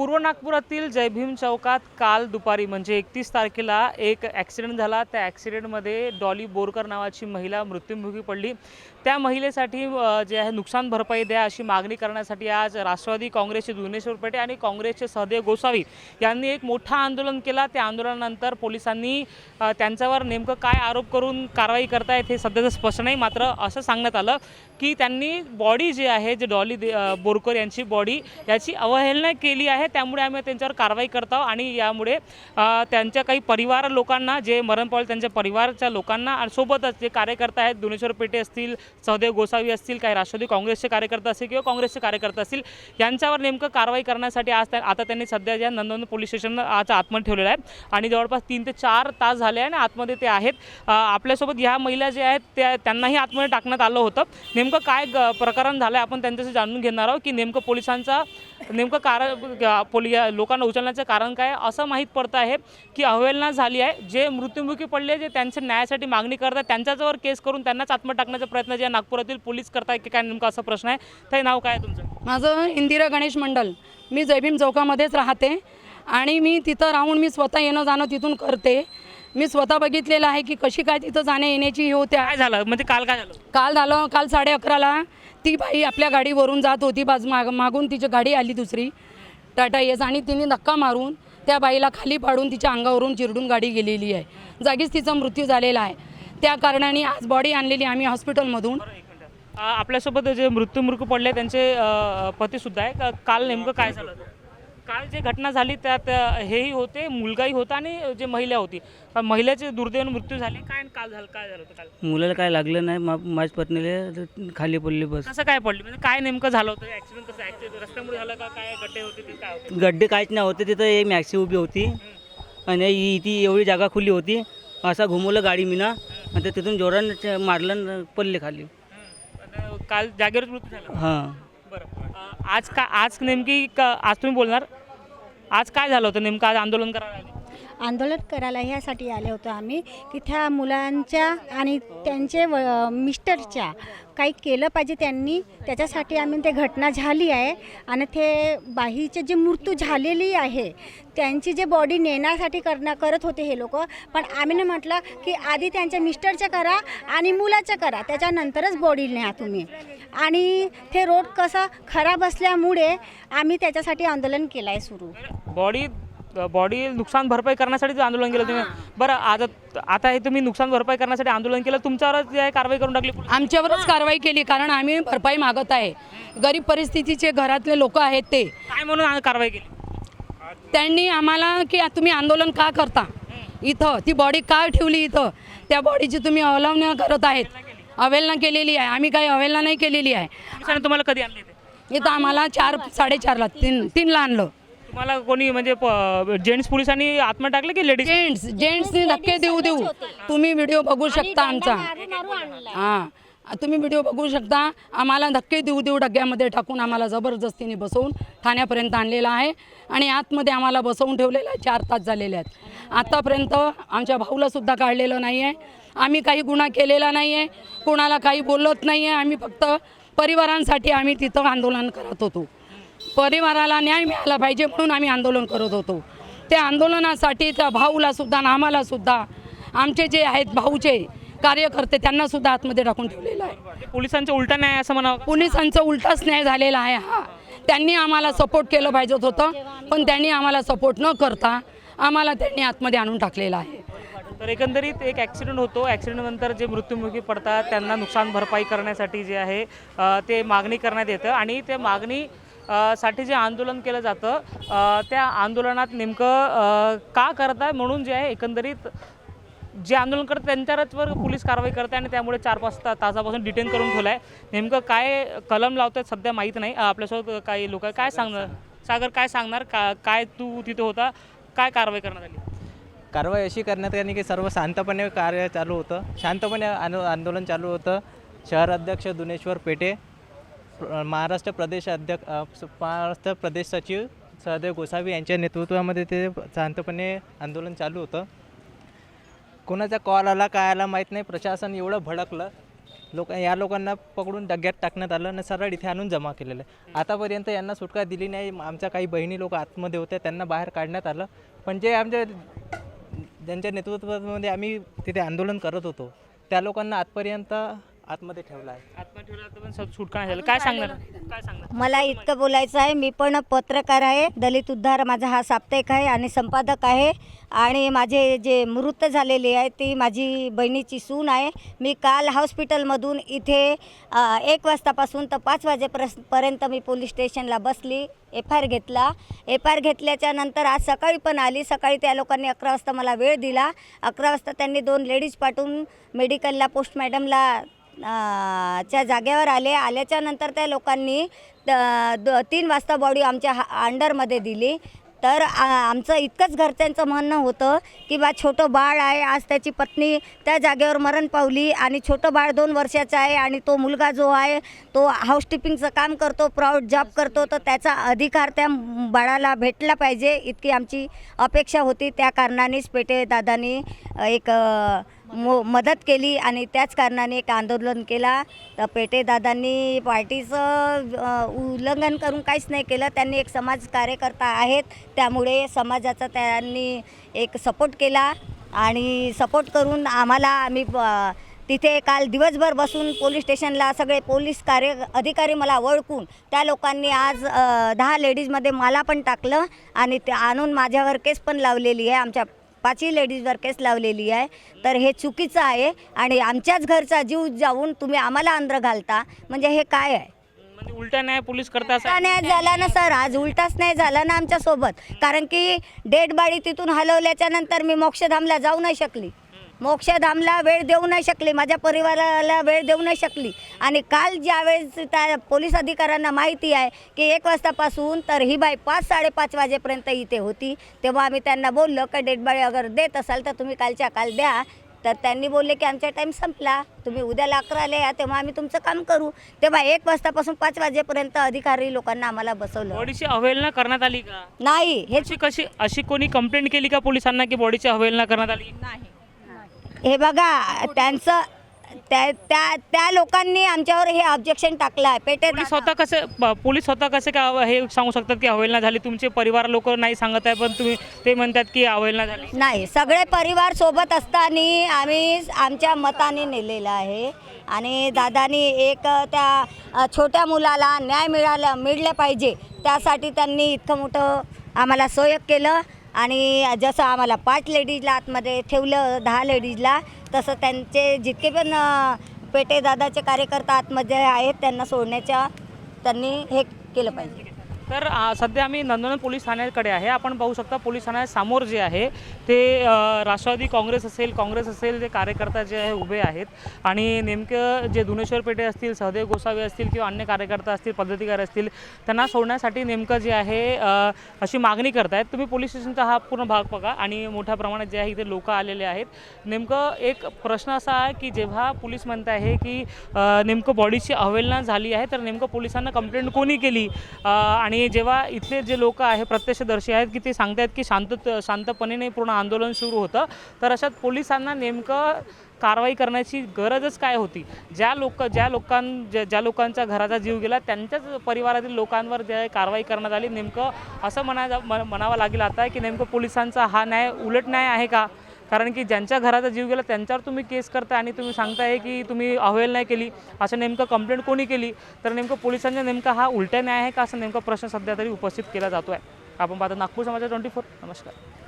पूर्व नागपुरातील जयभीम चौकात काल दुपारी म्हणजे एकतीस तारखेला एक ॲक्सिडेंट झाला. त्या ॲक्सिडेंटमध्ये डॉली बोरकर नावाची महिला मृत्युमुखी पडली. त्या महिलेसाठी जे आहे नुकसान भरपाई द्या अशी मागणी करण्यासाठी आज राष्ट्रवादी काँग्रेसचे दुनेश्वर पेटे आणि काँग्रेसचे सहदेव गोसावी यांनी एक मोठं आंदोलन केला. त्या आंदोलनानंतर पोलिसांनी त्यांच्यावर नेमकं काय आरोप करून कारवाई करतायत हे सध्याचं स्पष्ट नाही. मात्र असं सांगण्यात आलं की त्यांनी बॉडी जी आहे जे डॉली दे- बोरकर यांची बॉडी याची अवहेलना केली आहे. त्यामुळे आम्ही त्यांच्यावर कारवाई करत आहोत आणि यामुळे त्यांच्या काही परिवार लोकांना जे मरण पावले त्यांच्या परिवारच्या लोकांना आणि सोबतच जे कार्यकर्ते आहेत दुनेश्वर पेटे असतील सहदेव गोसावी असतील काही राष्ट्रवादी काँग्रेसचे कार्यकर्ते असतील किंवा काँग्रेसचे कार्यकर्ते असतील यांच्यावर नेमकं कारवाई करण्यासाठी आज आता त्यांनी सध्या ज्या नंदन पोलीस स्टेशन आज आतमध्ये ठेवलेलं आहे आणि जवळपास तीन ते चार तास झाले आहे आणि आतमध्ये ते आहेत. आपल्यासोबत ह्या महिला ज्या आहेत त्या त्यांनाही आतमध्ये टाकण्यात आलं होतं. नेमकं काय प्रकरण झालं आहे आपण त्यांच्याशी जाणून घेणार आहोत की नेमकं पोलिसांचा नेमकं कारण ग- पोली लोकांना उचलण्याचं कारण काय असं माहीत पडतं आहे की अवहेलना झाली आहे. जे मृत्युमुखी पडले जे त्यांच्या न्यायासाठी मागणी करतात त्यांच्याजवळ केस करून त्यांनाच आत्म टाकण्याचा प्रयत्न जे नागपुरातील पोलीस करताय की काय नेमका असा प्रश्न आहे. ते नाव काय तुमचं? माझं इंदिरा गणेश मंडल. मी जयभीम चौकामध्येच राहते आणि मी तिथं राहून मी स्वतः येणं जाणं तिथून करते. मी स्वतः बघितलेलं आहे की कशी काय तिथं जाण्या येण्याची ही होत्या. काय झालं? म्हणजे काल काय झालं? काल झालं काल साडे अकराला ती बाई आपल्या गाडीवरून जात होती बाज माग मागून तिची गाडी आली दुसरी टाटा येस आणि तिने धक्का मारून त्या बाईला खाली पाडून तिच्या अंगावरून चिरडून गाडी गेलेली आहे. जागीच तिचा मृत्यू झालेला आहे. त्या कारणाने आज बॉडी आणलेली आम्ही हॉस्पिटलमधून आपल्यासोबत जे मृत्युमुखी पडले त्यांचे पतीसुद्धा आहे. काल नेमकं काय झालं? काल जे घटना झाली त्यात हेही होते मुलगाही होता आणि जे महिला होती. महिलेचे दुर्दैवाने मृत्यू झाले. काय काल झालं काय झालं होतं काल? मुलाला काय लागलं नाही. मा माझ्या पत्नीला खाली पडली बस. कसं काय पडली? म्हणजे काय नेमकं झालं होतं? ऍक्सिडेंट कसं ऍक्सिडेंट रस्त्यामुळे झालं का? काय गड्डे होते ते काय होते? गड्डे काहीच नाही होते. तिथं एक मॅक्सी उभी होती. आणि ही ती एवढी जागा खुली होती. असा घुमवलं गाडी मीना. आणि ते तिथून जोरानं मारलं आणि पडले खाली. काल जागेवरच मृत्यू झाला. हां. आज का आज नेमकी का आज तुम्ही बोलणार? आज काय झालं होतं नेमकं? आज आंदोलन करायला? आंदोलन करायला ह्यासाठी आले होतो आम्ही. की त्या मुलांच्या आणि त्यांचे व मिस्टरच्या काही केलं पाहिजे त्यांनी. त्याच्यासाठी आम्ही ते घटना झाली आहे. आणि ते बाईचे जे मृत्यू झालेली आहे त्यांची जे बॉडी नेण्यासाठी करण्या करत होते हे लोक. पण आम्ही म्हटलं की आधी त्यांच्या मिस्टरचं करा आणि मुलाचं करा. त्याच्यानंतरच बॉडी न्या तुम्ही. आणि ते रोड कसं खराब असल्यामुळे आम्ही त्याच्यासाठी आंदोलन केलं आहे सुरू. बॉडी बॉडी नुकसान भरपाई करण्यासाठी जे आंदोलन केलं तुम्ही बरं आता आता हे तुम्ही नुकसान भरपाई करण्यासाठी आंदोलन केलं तुमच्यावरच जे आहे कारवाई करून टाकली. आमच्यावरच कारवाई केली कारण आम्ही भरपाई मागत आहे. गरीब परिस्थितीचे घरातले लोक आहेत ते. काय म्हणून आ- कारवाई केली? त्यांनी आम्हाला की तुम्ही आंदोलन का करता? इथं ती बॉडी का ठेवली इथं? त्या बॉडीची तुम्ही अवलंबना करत आहेत. अवहेलना केलेली आहे. आम्ही काही अवहेलना नाही केलेली आहे. पोलिसांनी तुम्हाला कधी आणले इथं आम्हाला चार साडेचारला तीन तीनला आणलं. तुम्हाला कोणी म्हणजे जेंट्स पोलिसांनी आत्मा टाकले की लेडीज जेंट्स जेंट्सनी धक्के देऊ देऊ. तुम्ही व्हिडिओ बघू शकता आमचा. हां. तुम्ही व्हिडिओ बघू शकता. आम्हाला धक्के देऊ देऊ डग्यामध्ये टाकून आम्हाला जबरदस्तीने बसवून ठाण्यापर्यंत आणलेलं आहे. आणि आतमध्ये आम्हाला बसवून ठेवलेलं आहे चार तास झालेले आहेत. आतापर्यंत आमच्या भाऊला सुद्धा काढलेलं नाही आहे आम्ही काही गुन्हा केलेला नाही आहे कोणाला काही बोलत नाही आहे आम्ही फक्त परिवारांसाठी आम्ही तिथं आंदोलन करत होतो. परिवाराला न्याय मिळाला पाहिजे म्हणून आम्ही आंदोलन करत होतो. त्या आंदोलनासाठी त्या भाऊला सुद्धा आणि आम्हाला सुद्धा आमचे जे आहेत भाऊचे कार्यकर्ते त्यांना सुद्धा आतमध्ये टाकून ठेवलेलं आहे. पोलिसांच्या उलटा नाही असं म्हणावं? पोलिसांचा उलटाच न्याय झालेला आहे हा. त्यांनी आम्हाला सपोर्ट केलं पाहिजे होतं पण त्यांनी आम्हाला सपोर्ट न करता आम्हाला त्यांनी आतमध्ये आणून टाकलेलं आहे. तर एकंदरीत एक ॲक्सिडेंट होतो. ॲक्सिडेंटनंतर जे मृत्युमुखी पडतात त्यांना नुकसान भरपाई करण्यासाठी जे आहे ते मागणी करण्यात येतं आणि ते मागणी साठी जे आंदोलन केलं जातं त्या आंदोलनात नेमकं का करत आहे म्हणून जे आहे एकंदरीत जे आंदोलन करतात त्यांच्यावरच पोलीस कारवाई करते आणि त्यामुळे चार पाच ता तासापासून डिटेन करून ठेवलं आहे नेमकं काय कलम लावतात सध्या माहीत नाही. आपल्यासोबत काही लोक काय सांगणार? सागर काय सांगणार? का काय तू तिथे होता? काय कारवाई करण्यात आली? कारवाई अशी करण्यात आली की सर्व शांतपणे कार्य चालू होतं. शांतपणे आंदो आंदोलन चालू होतं. शहर अध्यक्ष दुनेश्वर पेटे महाराष्ट्र प्रदेश अध्यक्ष महाराष्ट्र प्रदेश सचिव सहदेव गोसावी यांच्या नेतृत्वामध्ये ते शांतपणे आंदोलन चालू होतं. कोणाचा कॉल आला काय आला माहीत नाही. प्रशासन एवढं भडकलं. लोक या लोकांना पकडून डग्यात टाकण्यात आलं आणि सरळ इथे आणून जमा केलेलं आहे. आतापर्यंत यांना सुटका दिली नाही. आमच्या काही बहिणी लोक आतमध्ये होत्या त्यांना बाहेर काढण्यात आलं. पण जे आमच्या ज्यांच्या नेतृत्वामध्ये आम्ही तिथे आंदोलन करत होतो त्या लोकांना आजपर्यंत आतमध्ये ठेवलं आहे. आत्मा ठेवला तर पण सु- सुटका नाही झाली. काय सांगणार? काय सांगणार? मला इतकं बोलायचं आहे मी पण पत्रकार आहे दलित उद्धार माझा हा साप्ताहिक आहे आणि संपादक आहे. आणि माझे जे मृत झालेले आहे ती माझी बहिणीची सून आहे. मी काल हॉस्पिटलमधून इथे अ, एक वाजतापासून तर पाच वाजेपर्यंत पर्यंत मी पोलीस स्टेशनला बसली एफ आय आर घेतला. एफ आय आर घेतल्याच्या नंतर आज सकाळी पण आली. सकाळी त्या लोकांनी अकरा वाजता मला वेळ दिला. अकरा वाजता त्यांनी दोन लेडीज पाठवून मेडिकलला पोस्ट मॅडमला च्या जागेवर आले. आल्याच्यानंतर त्या लोकांनी त- द- तीन वाजता बॉडी आमच्या हा अंडरमध्ये दिली. तर आमचं इतकंच घरच्यांचं म्हणणं होतं की बा छोटं बाळ आहे. आज त्याची पत्नी त्या जागेवर मरण पावली आणि छोटं बाळ दोन वर्षाचं आहे आणि तो मुलगा जो आहे तो हाऊसकीपिंगचं काम करतो प्राऊड जॉब करतो. तर त्याचा अधिकार त्या बाळाला भेटला पाहिजे. इतकी आमची अपेक्षा होती. त्या कारणानेच पेटे दादानी एक मो मदत केली आणि त्याच कारणाने एक आंदोलन केला. तर पेटेदादांनी पार्टीचं उल्लंघन करून काहीच नाही केलं. त्यांनी एक समाज कार्यकर्ता आहेत. त्यामुळे समाजाचा त्यांनी एक सपोर्ट केला आणि सपोर्ट करून आम्हाला आम्ही तिथे काल दिवसभर बसून पोलीस स्टेशनला सगळे पोलीस कार्य अधिकारी मला ओळखून त्या लोकांनी आज दहा लेडीजमध्ये मला पण टाकलं आणि ते आणून माझ्यावर केस पण लावलेली आहे. आमच्या पाचही लेडीजवर केस लावलेली आहे. तर हे चुकीचं आहे आणि आमच्याच घरचा जीव जाऊन तुम्ही आम्हाला अंध्र घालता. म्हणजे हे काय आहे? म्हणजे उलटा न्याय पोलीस करता उलटा नाही झाला ना सर? आज उलटाच नाही झाला ना आमच्यासोबत. कारण की डेड बाडी तिथून हलवल्याच्या नंतर मी मोक्षधामला जाऊ नाही शकली. मोक्षधामला वेळ देऊ नाही शकली माझ्या परिवाराला वेळ देऊ नाही शकली. आणि काल ज्यावेळेस त्या पोलीस अधिकाऱ्यांना माहिती आहे की एक वाजतापासून तर ही बाई पाच साडेपाच वाजेपर्यंत इथे होती तेव्हा आम्ही त्यांना बोललो का डेड बाडी अगर देत असाल तर तुम्ही कालच्या काल द्या. तर त्यांनी बोलले की आमचा टाईम संपला तुम्ही उद्याला अकराला या तेव्हा आम्ही तुमचं काम करू. तेव्हा एक वाजतापासून पाच वाजेपर्यंत अधिकारी लोकांना आम्हाला बसवलं. बॉडीची अवहेलना करण्यात आली का? नाही हे कशी अशी कोणी कंप्लेंट केली का पोलिसांना की बॉडीची अवहेलना करण्यात आली? हे बघा त्यांचं त्या त्या त्या लोकांनी आमच्यावर हे ऑब्जेक्शन टाकलं आहे पेटे पोलीस स्वतः कसे प- पोलीस स्वतः कसे का हे सांगू शकतात की अवहेलना झाली? तुमचे परिवार लोक नाही सांगत आहे पण तुम्ही ते म्हणतात की अवहेलना झाली. नाही सगळे परिवार सोबत असताना आम्ही आमच्या मताने नेलेलं आहे. आणि दादानी एक त्या अ, छोट्या मुलाला न्याय मिळाला मिळलं पाहिजे त्यासाठी त्यांनी इतकं मोठं आम्हाला सोयक केलं. आणि जसं आम्हाला पाच लेडीजला आतमध्ये ठेवलं दहा लेडीजला तसं त्यांचे जितके पण पेटे दादाचे कार्यकर्ता आतमध्ये आहेत त्यांना सोडण्याच्या त्यांनी हे केलं पाहिजे. तर सध्या आम्ही नंदनवन पोलीस ठाण्याकडे आहे. आपण पाहू शकता पोलीस ठाण्यासमोर जे आहे ते राष्ट्रवादी काँग्रेस असेल काँग्रेस असेल ते कार्यकर्ता जे आहे उभे आहेत. आणि नेमकं जे धुनेश्वर पेठे असतील सहदेव गोसावी असतील किंवा अन्य कार्यकर्ता असतील पद्धतीकार असतील त्यांना सोडण्यासाठी नेमकं जे आहे अशी मागणी करतायत. तुम्ही पोलीस स्टेशनचा हा पूर्ण भाग बघा आणि मोठ्या प्रमाणात जे आहे इथे लोक आलेले आहेत. नेमकं एक प्रश्न असा आहे की जेव्हा पोलीस म्हणत आहे की नेमकं बॉडीची अवहेलना झाली आहे तर नेमकं पोलिसांना कंप्लेंट कोणी केली? आणि आणि जेव्हा इथले जे लोक आहे प्रत्यक्षदर्शी आहेत की ते सांगतायत की शांत शांतपणे पूर्ण आंदोलन सुरू होतं तर अशात पोलिसांना नेमकं कारवाई करण्याची गरजच काय होती? ज्या लोक ज्या लोकां ज्या ज्या लोकांचा घराचा जीव गेला त्यांच्याच परिवारातील लोकांवर जे कारवाई करण्यात आली. नेमकं असं म्हणा म- म्हणावं लागेल आता की नेमकं पोलिसांचा हा न्याय उलट न्याय आहे का? कारण की ज्यांच्या घराचा जीव गेला त्यांच्यावर तुम्ही केस करताय आणि तुम्ही सांगताय की तुम्ही अवहेल नाही केली असं नेमकं कंप्लेंट कोणी केली? तर नेमकं पोलिसांचा नेमका हा उलटा न्याय आहे का असं नेमका प्रश्न सध्या तरी उपस्थित केला जातो आहे आपण पाहतो नागपूर समाचार ट्वेंटी फोर. नमस्कार.